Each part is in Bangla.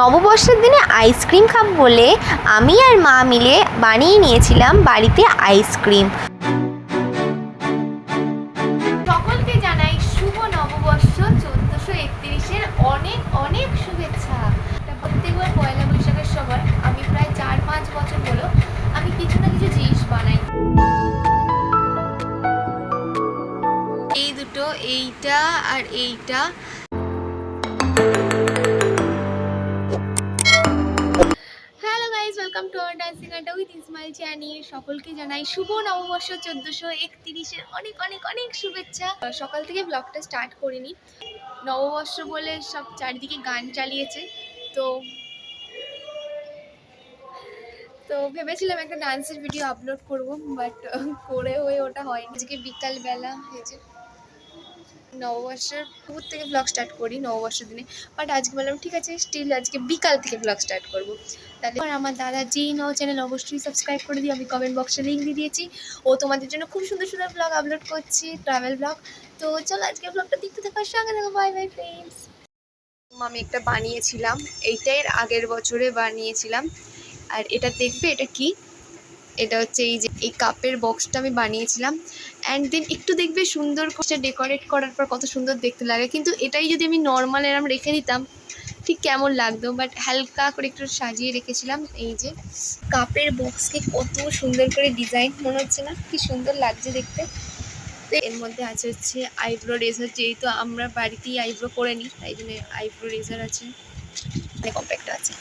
নববর্ষের দিনে আইসক্রিম খাব বলে আমি আর মা মিলে বানিয়ে নিয়েছিলাম বাড়িতে আইসক্রিম। জানাই শুভ নববর্ষ অনেক অনেক শুভেচ্ছা। প্রত্যেকবার পয়লা বৈশাখের সময় আমি প্রায় চার, পাঁচ বছর হলো আমি কিছু না কিছু জিনিস বানাই। এই দুটো, এইটা আর এইটা উইথ আনি সকলকে জানাই শুভ নববর্ষ চোদ্দশো একত্রিশের অনেক অনেক অনেক শুভেচ্ছা। সকাল থেকে ব্লগটা স্টার্ট করিনি। নববর্ষ বলে সব চারিদিকে গান চালিয়েছে, তো তো ভেবেছিলাম একটা ডান্সের ভিডিও আপলোড করব বাট করে হয়ে ওটা হয়নি। আজকে বিকালবেলা হয়েছে নববর্ষের পুকুর থেকে ব্লগ স্টার্ট করি, নববর্ষের দিনে। বাট আজকে বললাম, ঠিক আছে স্টিল আজকে বিকাল থেকে ব্লগ স্টার্ট করব। তাহলে আমার দাদা যেই নাও চ্যানেল অবশ্যই সাবস্ক্রাইব করে দিই আমি কমেন্ট বক্সে লিঙ্ক দিয়ে দিয়েছি। ও তোমাদের জন্য খুব সুন্দর সুন্দর ব্লগ আপলোড করছি ট্রাভেল ব্লগ তো চলো, আজকে ব্লগটা দেখতে থাকার সঙ্গে দেখো বাই বাই ফ্রেন্ডস আমি একটা বানিয়েছিলাম, এইটাই আগের বছরে বানিয়েছিলাম। আর এটা দেখবে, এটা কি? এটা হচ্ছে এই যে, এই কাপের বক্সটা আমি বানিয়েছিলাম। অ্যান্ড দেন একটু দেখবে সুন্দর করে ডেকোরেট করার পর কত সুন্দর দেখতে লাগে। কিন্তু এটাই যদি আমি নর্মাল এরম রেখে দিতাম, ঠিক কেমন লাগতো? বাট হালকা করে একটু সাজিয়ে রেখেছিলাম এই যে। কাপের বক্সকে কত সুন্দর করে ডিজাইন মনে হচ্ছে না? কি সুন্দর লাগছে দেখতে। তো এর মধ্যে আছে হচ্ছে আইব্রো রেজার যেহেতু আমরা বাড়িতেই আইব্রো করে নিই তাই জন্য আইব্রো রেজার আছে। কম্প্যাক্ট আছে।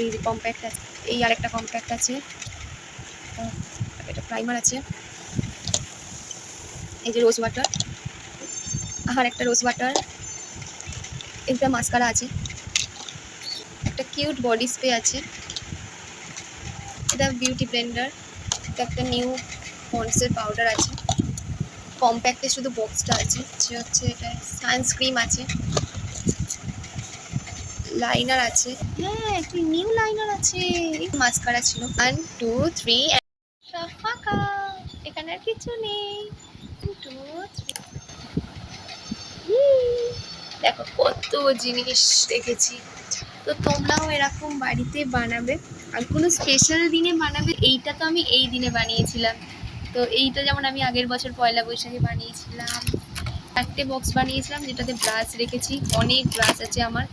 এই যে কম্প্যাক্ট আছে। এই আরেকটা কম্প্যাক্ট আছে। এটা প্রাইমার আছে। এই যে রোজ ওয়াটার আর একটা রোজ ওয়াটার একটা মাস্কারা আছে। একটা কিউট বডি স্প্রে আছে। এটা বিউটি ব্লেন্ডার এটা একটা নিউ পন্ডসের পাউডার আছে। কম্প্যাক্টে শুধু বক্সটা আছে। সে হচ্ছে এটা সানস্ক্রিম আছে। লাইনার আছে। হ্যাঁ একটা নিউ লাইনার আছে। মাস্কারা ছিল। ওয়ান টু থ্রি কিছু নেই। দেখো কত জিনিস দেখেছি। তো তোমরাও এরকম বাড়িতে বানাবে। আর কোনো স্পেশাল দিনে বানাবে, এইটা তো আমি এই দিনে বানিয়েছিলাম। তো এইটা যেমন আমি আগের বছর পয়লা বৈশাখে বানিয়েছিলাম। চারটে বক্স বানিয়েছিলাম, যেটাতে ব্রাশ রেখেছি। অনেক ব্রাশ আছে আমার।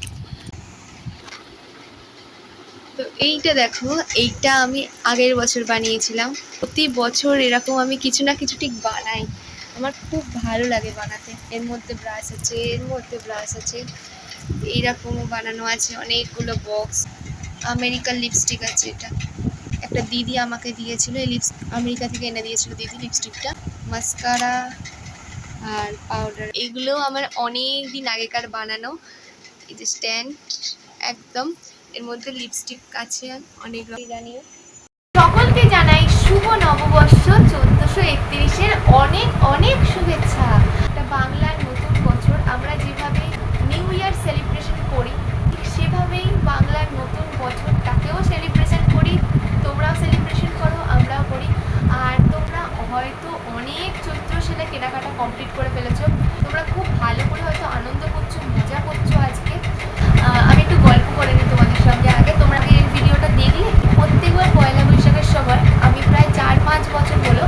তো এইটা দেখো, এইটা আমি আগের বছর বানিয়েছিলাম। প্রতি বছর এরকম আমি কিছু না কিছু ঠিক বানাই। আমার খুব ভালো লাগে বানাতে। এর মধ্যে ব্রাশ আছে, এর মধ্যে ব্রাশ আছে। এইরকমও বানানো আছে, অনেকগুলো বক্স আমেরিকান লিপস্টিক আছে এটা। একটা দিদি আমাকে দিয়েছিল, এই লিপস আমেরিকা থেকে এনে দিয়েছিল দিদি লিপস্টিকটা মাস্কারা আর পাউডার এগুলোও আমার অনেক দিন আগেকার বানানো। এই যে স্ট্যান্ড একদম। এর মধ্যে লিপস্টিক আছে, অনেক জানিও সকলকে জানাই শুভ নববর্ষ, চোদ্দশো একত্রিশের অনেক অনেক শুভেচ্ছা। একটা বাংলার নতুন বছর, আমরা যেভাবে নিউ ইয়ার সেলিব্রেশন করি, ঠিক সেভাবেই বাংলার নতুন বছরটাকেও সেলিব্রেশন করি তোমরাও সেলিব্রেশন করো আমরাও করি আর তোমরা হয়তো অনেক চৈত্র সেটা কেনাকাটা কমপ্লিট করে ফেলেছো তোমরা খুব ভালো করে হয়তো আনন্দ করছ মজা করছ আজকে আহ, আমি একটু গল্প করে নিই তোমাদের সঙ্গে আগে তোমরা কি এই ভিডিওটা দেখলে প্রত্যেকবার পয়লা বৈশাখের সময় আমি প্রায় চার পাঁচ বছর হলো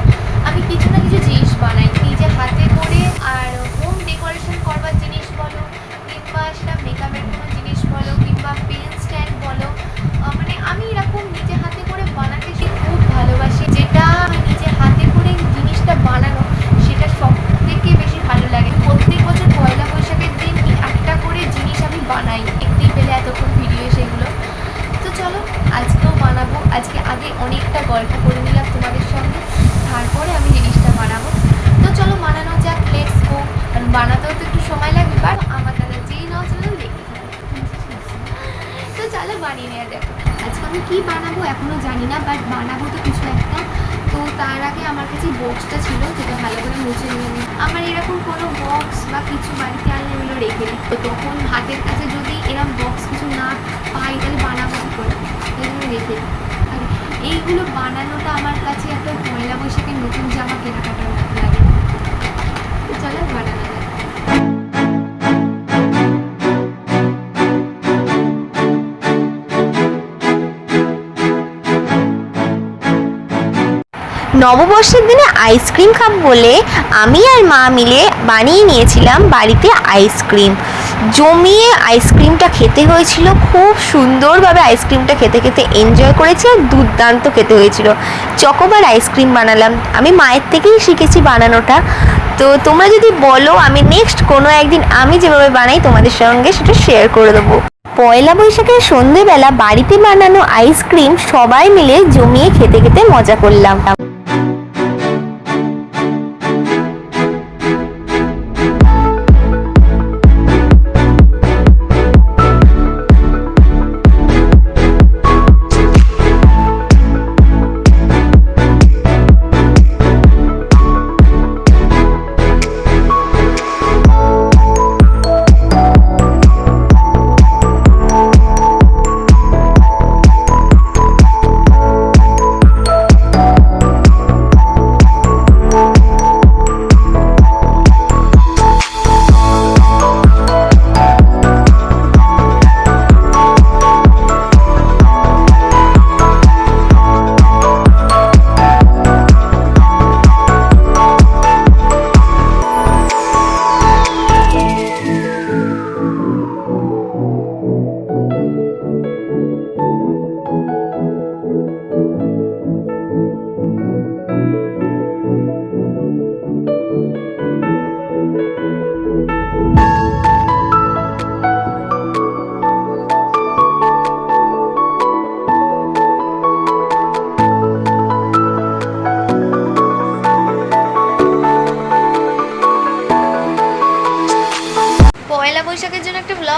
আমি কিছু না কিছু জিনিস বানাই নিজে হাতে করে আর হোম ডেকোরেশন করবার জিনিস বলো কিংবা সেটা মেকআপের কোনো জিনিস বলো কিংবা পেন স্ট্যান্ড বলো আহ, মানে আমি এরকম নিজে হাতে করে বানাতে সে খুব ভালোবাসি যেটা আমি নিজে হাতে করে জিনিসটা বানানো সেটা সব থেকে বেশি ভালো লাগে প্রত্যেক বছর পয়লা বৈশাখের দিন একটা করে জিনিস আমি বানাই দেখতেই পেলে এতক্ষণ ভিডিও সেগুলো তো চলো আজকেও বানাবো আজকে আগে অনেকটা গল্প করে নিলাম তোমাদের সঙ্গে তারপরে আমি জিনিসটা বানাবো তো চলো বানানো যাক লেটস গো কারণ বানাতেও তো একটু সময় লাগবে বাট আমার দাদা যেই নাও চলো দেখতে থাকো। তো চলো বানিয়ে নেওয়া যাক আজকে আমি কী বানাবো এখনও জানি না বাট বানাবো তো কিছু একটা। তো তার আগে আমার কাছে বক্সটা ছিল, যেটা ভালো করে মুছে নিয়ে নিই। আমার এরকম কোনো বক্স বা কিছু বাড়িতে আনলে এগুলো রেখে দিই। তো তখন হাতের কাছে যদি এরকম বক্স কিছু না পাই, তাহলে বানাবো কী করে? এগুলো রেখে আর এইগুলো বানানোটা আমার কাছে একটা পয়লা বৈশাখের নববর্ষের দিনে আইসক্রিম খাব বলে আমি আর মা মিলে বানিয়ে নিয়েছিলাম বাড়িতে আইসক্রিম জমিয়ে আইসক্রিমটা খেতে হয়েছিল, খুব সুন্দরভাবে আইসক্রিমটা খেতে খেতে এনজয় করেছি আর দুর্দান্ত খেতে হয়েছিল। চকোবার আইসক্রিম বানালাম। আমি মায়ের থেকেই শিখেছি বানানোটা। তো তোমরা যদি বলো, আমি নেক্সট কোনো একদিন আমি যেভাবে বানাই তোমাদের সঙ্গে সেটা শেয়ার করে দেবো। পয়লা বৈশাখের সন্ধেবেলা বাড়িতে বানানো আইসক্রিম সবাই মিলে জমিয়ে খেতে খেতে মজা করলাম।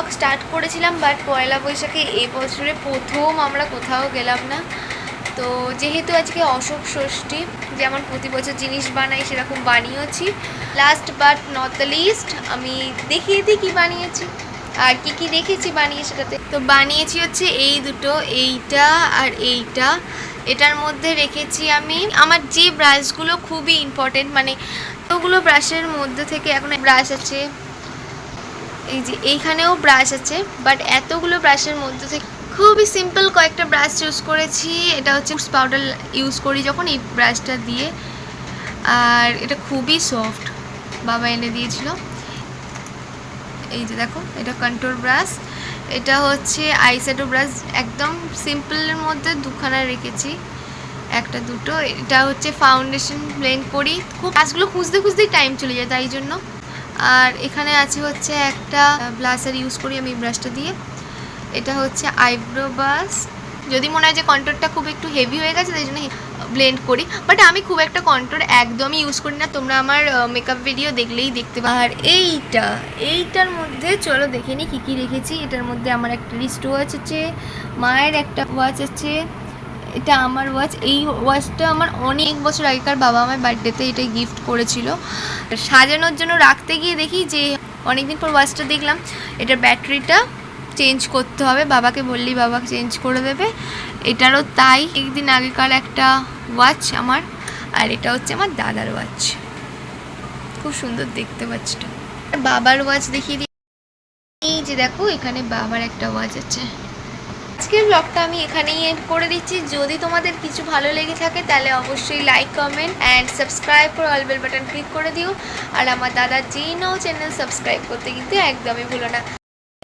ব্লগ স্টার্ট করেছিলাম বাট পয়লা বৈশাখে এই বছরে প্রথম আমরা কোথাও গেলাম না। তো যেহেতু আজকে অশোক ষষ্ঠী, যেমন প্রতি বছর জিনিস বানাই, সেরকম বানিয়েছি। Last but not the least আমি দেখিয়ে দিই কী বানিয়েছি। আর কি কি রেখেছি বানিয়ে সেটাতে? তো বানিয়েছি হচ্ছে এই দুটো, এইটা আর এইটা। এটার মধ্যে রেখেছি আমি, আমার যে ব্রাশগুলো খুবই ইম্পর্টেন্ট মানে ওগুলো ব্রাশের মধ্যে থেকে এখন ব্রাশ আছে। এই যে এইখানেও ব্রাশ আছে বাট এতগুলো ব্রাশের মধ্যে থেকে খুবই সিম্পল কয়েকটা ব্রাশ ইউজ করেছি। এটা হচ্ছে পাউডার ইউজ করি যখন এই ব্রাশটা দিয়ে। আর এটা খুবই সফট বাবা এনে দিয়েছিল। এই যে দেখো, এটা কন্ট্রোল ব্রাশ এটা হচ্ছে আইশ্যাডো ব্রাশ একদম সিম্পলের মধ্যে দুখানা রেখেছি, একটা দুটো। এটা হচ্ছে ফাউন্ডেশন ব্লেন্ড করি। খুব ব্রাশগুলো খুঁজতে খুঁজতেই টাইম চলে যায়, তাই জন্য। আর এখানে আছে হচ্ছে একটা ব্লাসার ইউজ করি আমি ব্রাশটা দিয়ে। এটা হচ্ছে আইব্রো ব্রাশ। যদি মনে হয় যে কন্ট্রোরটা খুব একটু হেভি হয়ে গেছে, তাই জন্য ব্লেন্ড করি। বাট আমি খুব একটা কন্ট্রোর একদমই ইউজ করি না। তোমরা আমার মেকআপ ভিডিও দেখলেই দেখতে পাবে আর এইটা, এইটার মধ্যে চলো দেখে নিই কী কী রেখেছি। এটার মধ্যে আমার একটা রিস্ট ওয়াচ আছে, মায়ের একটা ওয়াচ আছে। এটা আমার ওয়াচ এই ওয়াচটা আমার অনেক বছর আগেকার বাবা আমার বার্থডেতে এটা গিফট করেছিল। সাজানোর জন্য রাখতে গিয়ে দেখি যে অনেকদিন পর ওয়াচটা দেখলাম, এটার ব্যাটারিটা চেঞ্জ করতে হবে। বাবাকে বললেই বাবা চেঞ্জ করে দেবে। এটারও তাই, একদিন আগেকার একটা ওয়াচ আমার, আর এটা হচ্ছে আমার দাদার ওয়াচ খুব সুন্দর দেখতে ওয়াচটা বাবার ওয়াচ দেখিয়ে দিই। এই যে দেখো, এখানে বাবার একটা ওয়াচ আছে। আজকের ব্লগটা আমি এখানেই এন্ড করে দিচ্ছি। যদি তোমাদের কিছু ভালো লেগে থাকে, তাহলে অবশ্যই লাইক কমেন্ট অ্যান্ড সাবস্ক্রাইব করে অল বেল বাটন ক্লিক করে দিও। আর আমার দাদা যে নাও চ্যানেল সাবস্ক্রাইব করতে কিন্তু একদমই ভুলো না।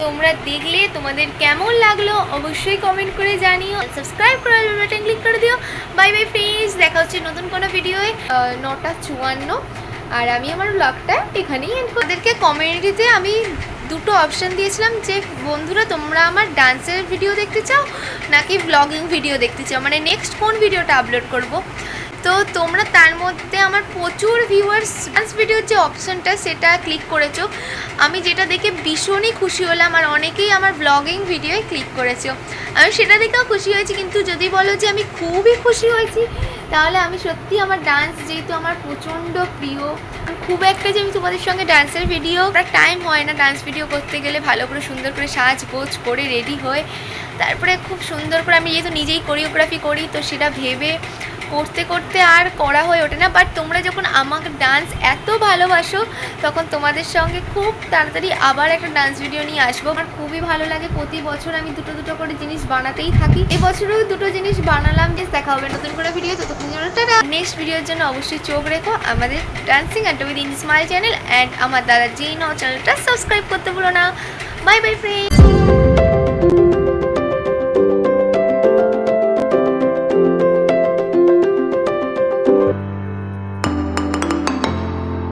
তোমরা দেখলে তোমাদের কেমন লাগল, অবশ্যই কমেন্ট করে জানিও। সাবস্ক্রাইব করে অল বেল বাটন ক্লিক করে দিও। বাই বাই ফ্রেন্ডস দেখা হচ্ছে নতুন কোনো ভিডিওয়ে নটা চুয়ান্ন। আর আমি আমার ব্লগটা এখানেই এন্ড ওদেরকে কমিউনিটিতে আমি দুটো অপশান দিয়েছিলাম যে, বন্ধুরা, তোমরা আমার ডান্সের ভিডিও দেখতে চাও নাকি ব্লগিং ভিডিও দেখতে চাও? মানে নেক্সট কোন ভিডিওটা আপলোড করব? তো তোমরা তার মধ্যে আমার প্রচুর ভিউয়ার্স ডান্স ভিডিওর যে অপশানটা সেটা ক্লিক করেছ। আমি যেটা দেখে ভীষণই খুশি হলাম আর অনেকেই আমার ব্লগিং ভিডিওয়ে ক্লিক করেছ। আমি সেটা দেখেও খুশি হয়েছি, কিন্তু যদি বলো যে আমি খুবই খুশি হয়েছি, তাহলে আমি সত্যি আমার ডান্স যেহেতু আমার প্রচণ্ড প্রিয় খুব একটা যে আমি তোমাদের সঙ্গে ডান্সের ভিডিও টাইম হয় না ডান্স ভিডিও করতে গেলে। ভালো করে, সুন্দর করে সাজ, গোজ করে রেডি হয়ে। তারপরে খুব সুন্দর করে আমি যেহেতু নিজেই কোরিওগ্রাফি করি, তো সেটা ভেবে করতে করতে আর করা হয়ে ওঠে না। বাট তোমরা যখন আমাকে ডান্স এত ভালোবাসো, তখন তোমাদের সঙ্গে খুব তাড়াতাড়ি আবার একটা ডান্স ভিডিও নিয়ে আসব। আমার খুবই ভালো লাগে। প্রতি বছর আমি দুটো দুটো করে জিনিস বানাতেই থাকি। এবছরও দুটো জিনিস বানালাম। যে দেখা হবে নতুন করে ভিডিও ততক্ষণ টাটা। নেক্সট ভিডিওর জন্য অবশ্যই চোখ রেখো। আমাদের dancing and with in smile channel and আমার দাদা যেই ন চ্যানেলটা সাবস্ক্রাইব করতে ভুলো না। Bye bye friend